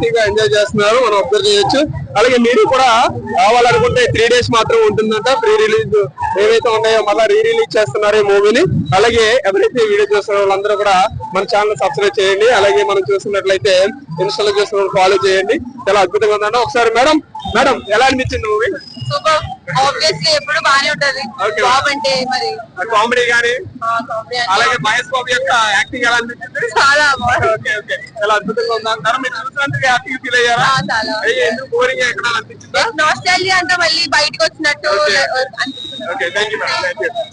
హ్యాపీగా ఎంజాయ్ చేస్తున్నారు. మనం అబ్జర్వ్ చేయొచ్చు. అలాగే మీరు కూడా రావాలనుకుంటే త్రీ డేస్ మాత్రం ఉంటుందంట. ప్రీ రిలీజ్ ఏవైతే ఉన్నాయో మళ్ళీ రీ రిలీజ్ చేస్తున్నారు ఈ మూవీని అలాగే ఎవరైతే వీడియో చూస్తున్న వాళ్ళందరూ కూడా మన ఛానల్ సబ్స్క్రైబ్ చేయండి. అలాగే మనం చూస్తున్నట్లయితే ఇన్స్టాలో చూస్తున్న ఫాలో చేయండి. చాలా అద్భుతంగా ఉందండి ఒకసారి మేడం మేడం ఎలా అనిపించింది మూవీ సూపర్ ఆబ్వియస్లీ ఎప్పుడు బానే ఉంటది. అంటే మరి. కామెడీ గానీ అలాగే మహేష్ బాబు యొక్క యాక్టింగ్ ఎలా అనిపించింది? చాలా ఓకే ఓకే చాలా అద్భుతంగా ఉందా? అంటారు మీరు చూసినందుకు హ్యాపీ ఫీల్ అయ్యారా? ఆ, చాలా. అయ్యే, ఎందుకు బోరింగ్ ఎక్కడ అనిపించిందా? అంతా మళ్ళీ బయటకు వచ్చినట్టు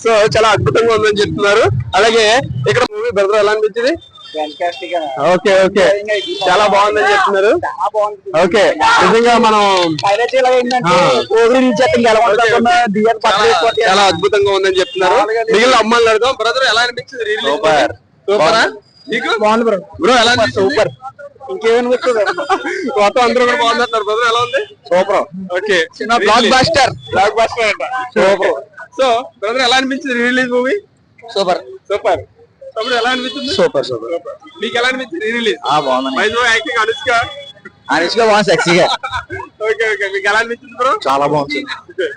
సో చాలా అద్భుతంగా ఉందని చెప్తున్నారు. అలాగే ఇక్కడ మూవీ బ్రదర్ ఎలా అనిపించింది? Okay okay. చాలా బాగుందని చెప్తున్నారు. ఓకే నిజంగా మనం. చాలా- చాలా అద్భుతంగా ఉందని చెప్తున్నారు. మిగిలిన అమ్మాయిలు అడదాం బ్రదర్ ఎలా అనిపించింది సూపర్ సూపర్ నీకు? బాగుంది బ్రో బ్రో ఎలా సూపర్ ఇంకేమనిపిస్తుంది మొత్తం అందరూ కూడా బాగుందంటారు బ్రదర్ ఎలా ఉంది? Super okay blockbuster blockbuster అంట. సూపర్ సో బ్రదర్ ఎలా అనిపించింది రిలీజ్ మూవీ సూపర్ సూపర్ తమ్ముడు ఎలా అనిపించింది సూపర్ సూపర్. మీకు ఎలా అనిపించింది రిలీజ్ బాగుంది. యాక్టింగ్ అనుష్క? అనుష్క బాగుంది సెక్సీగా ఓకే ఓకే మీకు ఎలా అనిపించింది బ్రో చాలా బాగుంది.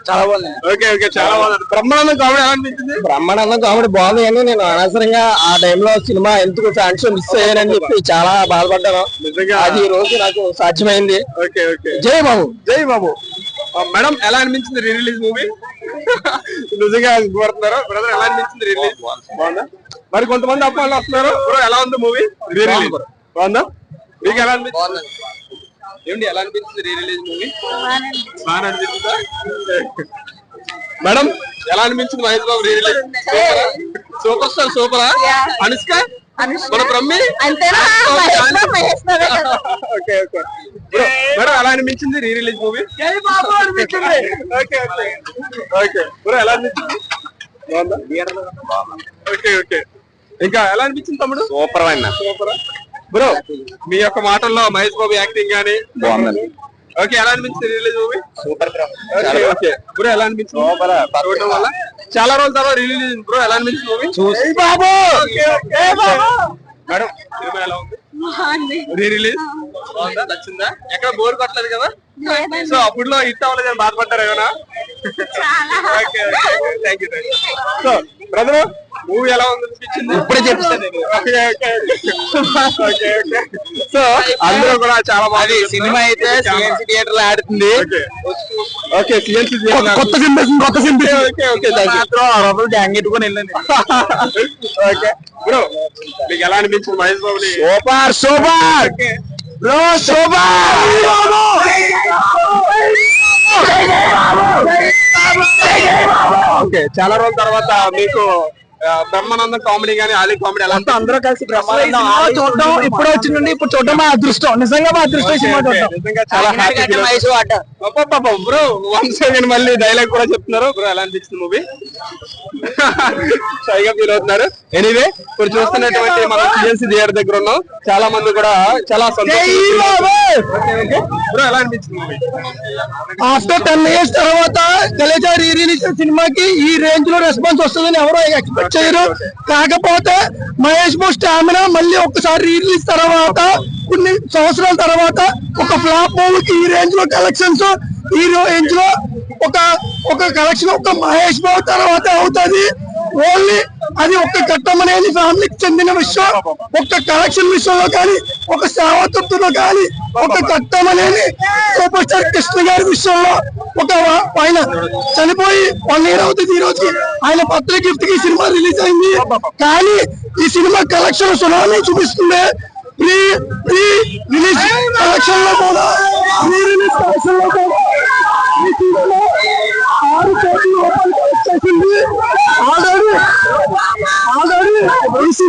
చాలా బాగుంది. ఓకే ఓకే చాలా బాగుంది. బ్రహ్మానందం కామెడీ ఎలా అనిపించింది బ్రహ్మానందం కామెడీ బాగుంది కానీ నేను అనవసరంగా ఆ టైంలో సినిమా ఎందుకు ఫ్యాన్స్ మిస్ అయ్యానని చెప్పి చాలా బాధపడ్డాను. నిజంగా? అది ఈ రోజు నాకు సాధ్యమైంది. ఓకే ఓకే జై బాబు. జై బాబు. మేడం ఎలా అనిపించింది రీ రిలీజ్ మూవీ నిజంగా కోరుతున్నారా బ్రదర్ ఎలా అనిపించింది రిలీజ్ బాగుందా? మరి కొంతమంది అమ్మాయిలు వస్తున్నారు. బ్రో ఎలా ఉంది మూవీ? రీ రిలీజ్ బాగుందా? మీకు ఎలా అనిపించింది ఏమండి ఎలా అనిపించింది రీ రిలీజ్ మూవీ? బాగా అనిపించిందా. మేడం ఎలా అనిపించింది Mahesh Babu re release super? Star సూపరా? Anushka? మన బ్రహ్మి. ఓకే ఓకే బ్రో ఎలా అనిపించింది రీ రిలీజ్ మూవీ అనిపించింది. Okay okay. ఓకే. బ్రో ఎలా అనిపించింది? బాగుందా. Okay okay. ఇంకా ఎలా అనిపించింది తమ్ముడు? సూపర్ అన్న. సూపర్? బ్రో మీ యొక్క మాటల్లో మహేష్ బాబు యాక్టింగ్ గానీ బాగుందండి. ఓకే ఎలా అనిపించింది release movie? Super okay okay. Bro ఎలా అనిపించింది? చూడటం వల్ల? చాలా రోజుల తర్వాత రిలీజ్ బ్రో ఎలా అనిపించింది మూవీ? చూసి బాబు! మేడం సినిమా ఎలా ఉంది? Re release? బాగుందా? నచ్చిందా? ఎక్కడ బోర్ కొట్టలేదు కదా? సో అప్పుడులో హిట్ అవ్వలేదు బాధపడ్డారు ఏమైనా? Okay thank you so brother movie ఎలా ఉంది అనిపించింది ఇప్పుడే ఓకే సో అందరూ కూడా చాలా బాగా సినిమా అయితే సిఎన్సీ థియేటర్లో ఆడుతుంది. ఓకే. సిఎన్సీ కొత్త సినిమా కొత్త సినిమా ఓకే ఓకే మాత్రం గ్యాంగ్ ఎట్టుకొని వెళ్ళండి ఓకే. బ్రో మీకు ఎలా అనిపించింది మహేష్ బాబుని? Super super. Bro super. Okay చాలా రోజుల తర్వాత మీకు బ్రహ్మానందం కామెడీ గానీ ఆలీ కామెడీ ఎలా అందరూ కలిసి బ్రహ్మానందం చూడటం ఇప్పుడు వచ్చిందండి ఇప్పుడు చూడటం మా అదృష్టం. నిజంగా మా అదృష్టం సినిమా చూడటం నిజంగా చాలా హ్యాపీ బ్రో వన్ సెకండ్ మళ్ళీ డైలాగ్ కూడా చెప్తున్నారు. బ్రో ఎలా అనిపించింది మూవీ సైగా ఫీల్ అవుతున్నారు. ఎనీవే ఇప్పుడు చూస్తున్నటువంటి మన సిఎన్సీ థియేటర్ దగ్గర ఉన్నాం. చాలా మంది కూడా చాలా ఆఫ్టర్ టెన్ ఇయర్స్ తర్వాత కలేజా రీ రిలీజ్ సినిమాకి ఈ రేంజ్లో రెస్పాన్స్ వస్తుందని ఎవరో ఎక్స్పెక్ట్ చేయరు. కాకపోతే మహేష్ బాబు స్టామినా మళ్ళీ ఒక్కసారి రిలీజ్ తర్వాత కొన్ని సంవత్సరాల తర్వాత ఒక ఫ్లాప్ మూవీకి ఈ రేంజ్లో కలెక్షన్స్ ఈ రేంజ్లో ఒక ఒక కలెక్షన్ ఒక మహేష్ బాబు తర్వాత అవుతుంది. ఓన్లీ అది ఒక కట్టం అనేది ఫ్యామిలీకి చెందిన విషయం. ఒక కలెక్షన్ విషయంలో కానీ ఒక సేవతత్వంలో కానీ ఒక కట్టం అనేది సూపర్ స్టార్ కృష్ణ గారి విషయంలో ఒక ఆయన చనిపోయి వన్ ఇయర్ అవుతుంది ఈ రోజు ఆయన బర్త్డే గిఫ్ట్కి సినిమా రిలీజ్ అయింది. కానీ ఈ సినిమా కలెక్షన్ సునామీ చూపిస్తుంది. ప్రీ ప్రీ రిలీజ్ కలెక్షన్లో కూడా ప్రీ రిలీజ్ కలెక్షన్లో కూడా ఈ సినిమా ఆరు కోట్ల రూపాయలు కలెక్ట్ చేసింది ఆల్రెడీ ఆల్రెడీ ఈ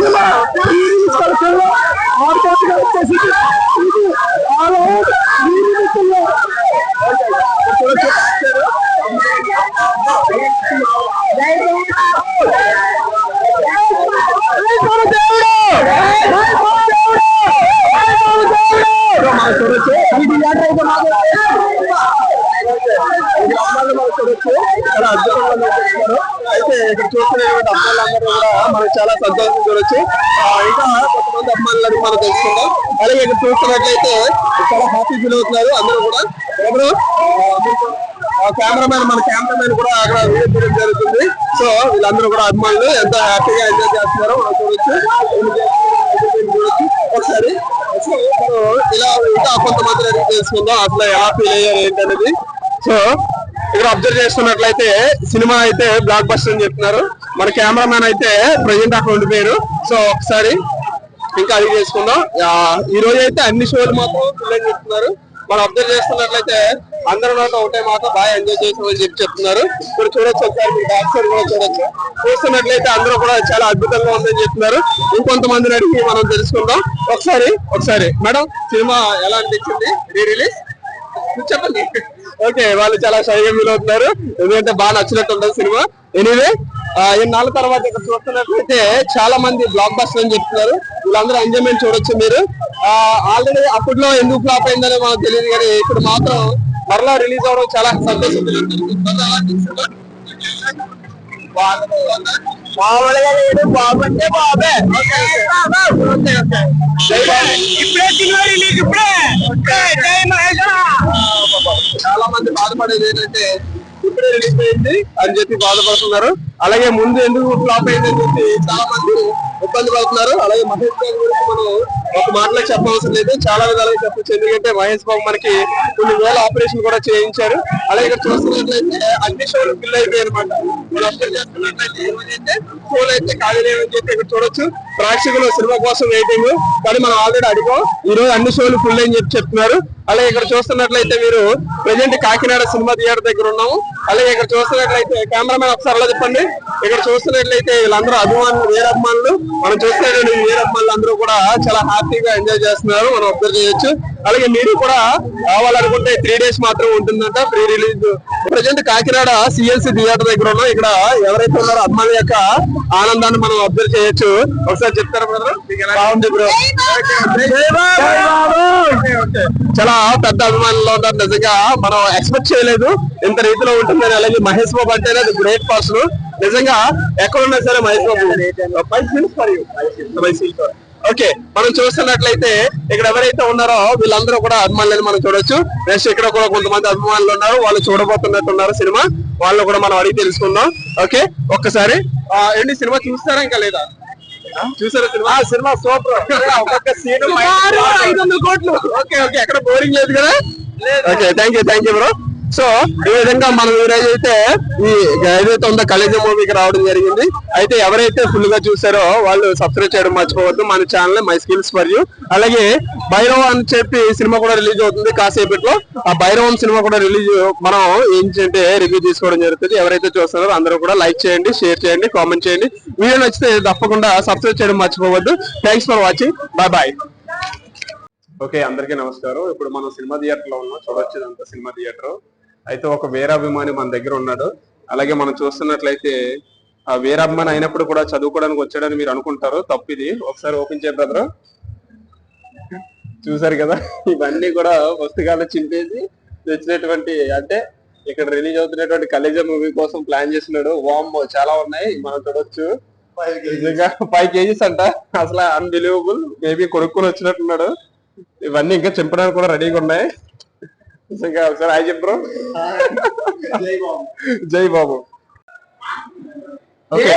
చాలా అద్భుతంగా ఉంది. చేస్తున్నారు అయితే ఇక్కడ చూస్తున్నటువంటి అమ్మాయిలందరూ కూడా మనకు చాలా సంతోషం చూడొచ్చు. ఆ, ఇంకా కొంతమంది అమ్మాయిలని మనం తెలుసుకుందాం. అలాగే ఇక్కడ చూస్తున్నట్లయితే చాలా హ్యాపీ ఫీల్ అవుతున్నారు అందరూ కూడా. ఎవరు? ఆ కెమెరామెన్ మన కెమెరామెన్ కూడా అక్కడ వీడియో తీయడం జరుగుతుంది. సో వీళ్ళందరూ కూడా అభిమానులు ఎంతో హ్యాపీగా ఎంజాయ్ చేస్తున్నారు. మనం చూడొచ్చు. చూడొచ్చు ఒకసారి. సో ఇలా ఇంకా కొంతమంది అడిగి తెలుసుకుందాం. అసలు ఎలా ఫీల్ అయ్యారు ఏంటనేది. సో ఇక్కడ అబ్జర్వ్ చేస్తున్నట్లయితే సినిమా అయితే బ్లాక్ బస్టర్ అని చెప్తున్నారు. మన కెమెరామెన్ అయితే ప్రజెంట్ అక్కడ ఉండిపోయారు సో ఒకసారి ఇంకా అది చేసుకుందాం. ఈ రోజు అయితే అన్ని షోలు మాత్రం ఫుల్ అని చెప్తున్నారు. మనం అబ్జర్వ్ చేస్తున్నట్లయితే అందరూ ఒకటే మాట బాగా ఎంజాయ్ చేసామని చెప్పి చెప్తున్నారు. ఇప్పుడు చూడొచ్చు ఒకసారి మీరు బ్యాక్ సైడ్ కూడా చూడొచ్చు. చూస్తున్నట్లయితే అందరూ కూడా చాలా అద్భుతంగా ఉందని చెప్తున్నారు. ఇంకొంతమందిని అడిగి మనం తెలుసుకుందాం. ఒకసారి ఒకసారి. మేడం సినిమా ఎలా అనిపించింది? రీ రిలీజ్ చెప్పండి. ఓకే వాళ్ళు చాలా షైగా ఫీల్ అవుతున్నారు ఎందుకంటే బాగా నచ్చినట్టు ఉంటుంది సినిమా ఎనీవే ఇన్నాళ్ళ తర్వాత ఇక్కడ చూస్తున్నట్లయితే చాలా మంది బ్లాక్ బస్టర్ అని చెప్తున్నారు. వీళ్ళందరూ ఎంజాయ్మెంట్ చూడొచ్చు మీరు. ఆల్రెడీ అప్పట్లో ఎందుకు ఫ్లాప్ అయిందని మనకు తెలియదు కానీ ఇప్పుడు మాత్రం మరలా రిలీజ్ అవడం చాలా సంతోషం మామూలుగా లేదు బాబంటే బాబే. ఇప్పుడే సినిమా రిలీజ్ ఇప్పుడే. బాధపడేది ఏంటంటే ఇప్పుడే రిలీజ్ అయింది అని చెప్పి బాధపడుతున్నారు. అలాగే ముందు ఎందుకు ఫ్లాప్ అయింది అని చెప్పి చాలా మంది ఇబ్బంది పడుతున్నారు. అలాగే మహేష్ బాబు గురించి మనం ఒక మాటలో చెప్పవలసిన లేదు. చాలా విధాలుగా చెప్పొచ్చు. ఎందుకంటే మహేష్ బాబు మనకి కొన్ని వేల ఆపరేషన్ కూడా చేయించారు. అలాగే ఇక్కడ చూస్తున్నట్లయితే అన్ని షోలు ఫిల్ అయిపోయాయి అనమాట మనం అబ్జర్వ్ చేస్తున్నట్లయితే ఈ రోజు అయితే షోలు అయితే ఖాళీ లేవని చెప్పి ఇక్కడ చూడొచ్చు. ప్రేక్షకులు సినిమా కోసం వెయిటింగ్ కానీ మనం ఆల్రెడీ అడిగాం ఈ రోజు అన్ని షోలు ఫుల్ అని చెప్పి చెప్తున్నారు. అలాగే ఇక్కడ చూస్తున్నట్లయితే మీరు ప్రజెంట్ కాకినాడ సినిమా థియేటర్ దగ్గర ఉన్నాము. అలాగే ఇక్కడ చూస్తున్నట్లయితే కెమెరామెన్ ఒకసారి అలా చెప్పండి. ఇక్కడ చూస్తున్నట్లయితే వీళ్ళందరూ అభిమానులు వేరే అభిమానులు. మనం చూస్తున్నటువంటి వేరే అభిమానులు అందరూ కూడా చాలా హ్యాపీగా ఎంజాయ్ చేస్తున్నారు. మనం అబ్జర్వ్ చేయొచ్చు. అలాగే మీరు కూడా రావాలనుకుంటే త్రీ డేస్ మాత్రం ఉంటుందంట. Pre release present Kakinada CLC theatre దగ్గర ఉన్నాం. ఇక్కడ ఎవరైతే ఉన్నారో అభిమానుల యొక్క ఆనందాన్ని మనం అబ్జర్వ్ చేయొచ్చు. ఒకసారి చెప్తారా బ్రదర్ బాగుంది బ్రో చాలా పెద్ద అభిమానులు ఉన్నారు. నిజంగా మనం ఎక్స్పెక్ట్ చేయలేదు. ఇంత రీతిలో ఉంటుందని అలాగే మహేష్ బాబు అంటేనే అది గ్రేట్ పర్సన్ నిజంగా ఎక్కడున్నా సరే మహేష్ బాబు. ఓకే మనం చూస్తున్నట్లయితే ఇక్కడ ఎవరైతే ఉన్నారో వీళ్ళందరూ కూడా అభిమానులని మనం చూడొచ్చు. నెక్స్ట్ ఇక్కడ కూడా కొంతమంది అభిమానులు ఉన్నారు. వాళ్ళు చూడబోతున్నట్టు ఉన్నారు సినిమా. వాళ్ళు కూడా మనం అడిగి తెలుసుకుందాం. ఓకే ఒక్కసారి. ఆ, ఏంటి సినిమా చూస్తారా ఇంకా లేదా? చూసారా సినిమా? Cinema super. ఒక్కొక్క సీన్ ఐదు వందల కోట్లు. ఓకే ఓకే ఎక్కడ బోరింగ్ లేదు కదా? Okay thank you thank you bro so ఈ విధంగా మనం ఈ అయితే ఈ ఏదైతే ఉందో కలేజ మూవీకి రావడం జరిగింది. అయితే ఎవరైతే ఫుల్గా చూసారో వాళ్ళు సబ్స్క్రైబ్ చేయడం మర్చిపోవద్దు. మన channel my skills for you అలాగే భైరవ్ అని చెప్పి సినిమా కూడా రిలీజ్ అవుతుంది కాసేపట్లో. ఆ భైరవం సినిమా కూడా రిలీజ్ మనం ఏంటంటే రివ్యూ తీసుకోవడం జరుగుతుంది. ఎవరైతే చూస్తున్నారో అందరూ కూడా లైక్ చేయండి షేర్ చేయండి కామెంట్ చేయండి. వీడియో నచ్చితే తప్పకుండా సబ్స్క్రైబ్ చేయడం మర్చిపోవద్దు. Thanks for watching bye bye okay అందరికీ నమస్కారం. ఇప్పుడు మనం సినిమా థియేటర్లో ఉన్నాం. చూడొచ్చు ఇదంతా సినిమా థియేటర్. అయితే ఒక వీరాభిమాని మన దగ్గర ఉన్నాడు. అలాగే మనం చూస్తున్నట్లయితే ఆ వీరాభిమాని అయినప్పుడు కూడా చదువుకోవడానికి వచ్చాడని మీరు అనుకుంటారు. తప్పు ఇది ఒకసారి ఓపెన్ చేయ బ్రదర్. చూసారు కదా? ఇవన్నీ కూడా పుస్తకాలు చింపేసి తెచ్చినటువంటి అంటే ఇక్కడ రిలీజ్ అవుతున్నటువంటి కలేజా మూవీ కోసం ప్లాన్ చేసినాడు వామ్మో చాలా ఉన్నాయి. మనం చూడొచ్చు. Five KGs. అంట. అసలు అన్బిలీవబుల్ మేబీ కొనుక్కొని వచ్చినట్టున్నాడు. ఇవన్నీ ఇంకా చింపడానికి కూడా రెడీగా ఉన్నాయి. నిజంగా ఒకసారి హాయ్ చెప్పరు జై బాబు. ఓకే.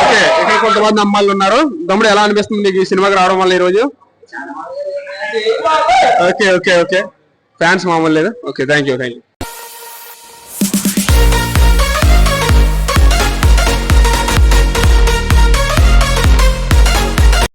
ఓకే. ఇక్కడ కొంతమంది అమ్మాయిలు ఉన్నారు. తమ్ముడు ఎలా అనిపిస్తుంది నీకు ఈ సినిమాకి రావడం వల్ల ఈ రోజు ఓకే ఓకే ఓకే. ఫ్యాన్స్ మామూలు లేదు. Okay thank you thank you